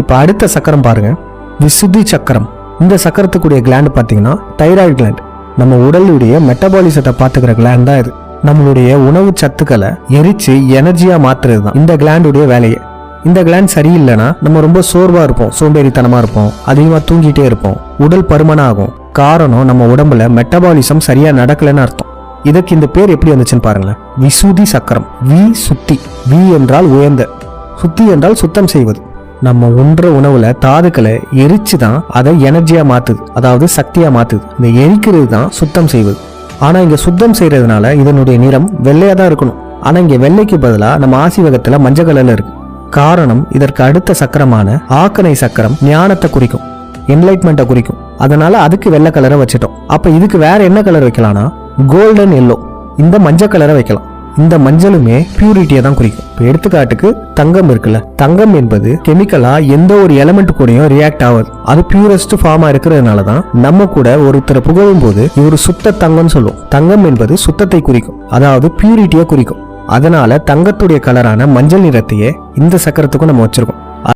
இப்போ அடுத்த சக்கரம் பாருங்க. விசுத்தி சக்கரம். இந்த சக்கரத்துக்குரிய கிளாண்ட் பார்த்தீங்கன்னா தைராய்டு கிளாண்ட் நம்ம உடலுடைய மெட்டபாலிசத்தை பார்த்துக்கிற கிளாண்ட் தான் இது. நம்மளுடைய உணவு சத்துக்களை எரிச்சு எனர்ஜியா மாத்துறது தான் இந்த கிளாண்டுடைய வேலையை. இந்த கிளாண்ட் சரியில்லைன்னா நம்ம ரொம்ப சோர்வா இருப்போம் சோம்பேறித்தனமா இருப்போம் அதிகமா தூங்கிட்டே இருப்போம் உடல் பருமன் ஆகும் காரணம் நம்ம உடம்புல மெட்டபாலிசம் சரியா நடக்கலைன்னு அர்த்தம். இதுக்கு இந்த பேர் எப்படி வந்துச்சுன்னு பாருங்களேன். விசுதி சக்கரம். வி சுத்தி வி என்றால் உயர்ந்த. சுத்தி என்றால் சுத்தம் செய்வது. நம்ம உண்ற உணவுல தாதுக்களை எரிச்சு தான் அதை எனர்ஜியா மாத்துது. அதாவது சக்தியா மாத்துது. இந்த எரிக்கிறது தான் சுத்தம் செய்வது ஆனா இங்க சுத்தம் செய்யறதுனால இதனுடைய நிறம் வெள்ளையா தான் இருக்கணும். ஆனா இங்க வெள்ளைக்கு பதிலா நம்ம ஆசிவகத்துல மஞ்சள் கலர்ல இருக்கு. காரணம் இதற்கு அடுத்த சக்கரமான ஆக்கனை சக்கரம் ஞானத்தை குறிக்கும். என்லைட்மெண்ட்டை குறிக்கும். அதனால அதுக்கு வெள்ளை கலரை வச்சுட்டோம். அப்ப இதுக்கு வேற என்ன கலர் வைக்கலாம்னா கோல்டன் எல்லோ இந்த மஞ்சள் கலரை வைக்கலாம். இந்த மஞ்சளுமே பியூரிட்டியை தான் குறிக்கும். இப்போ எடுத்துக்காட்டுக்கு தங்கம் இருக்குல்ல. தங்கம் என்பது கெமிக்கலா எந்த ஒரு எலமெண்ட் கூடயும் ரியாக்ட் ஆகாது. அது பியூரஸ்ட் ஃபார்மா இருக்கிறதுனால தான் நம்ம கூட ஒருத்தரை புகழும் போது இவர் சுத்த தங்கம்னு சொல்லுவோம். தங்கம் என்பது சுத்தத்தை குறிக்கும். அதாவது பியூரிட்டியை குறிக்கும். அதனால தங்கத்துடைய கலரான மஞ்சள் நிறத்தையே இந்த சக்கரத்துக்கும் நம்ம வச்சிருக்கோம்.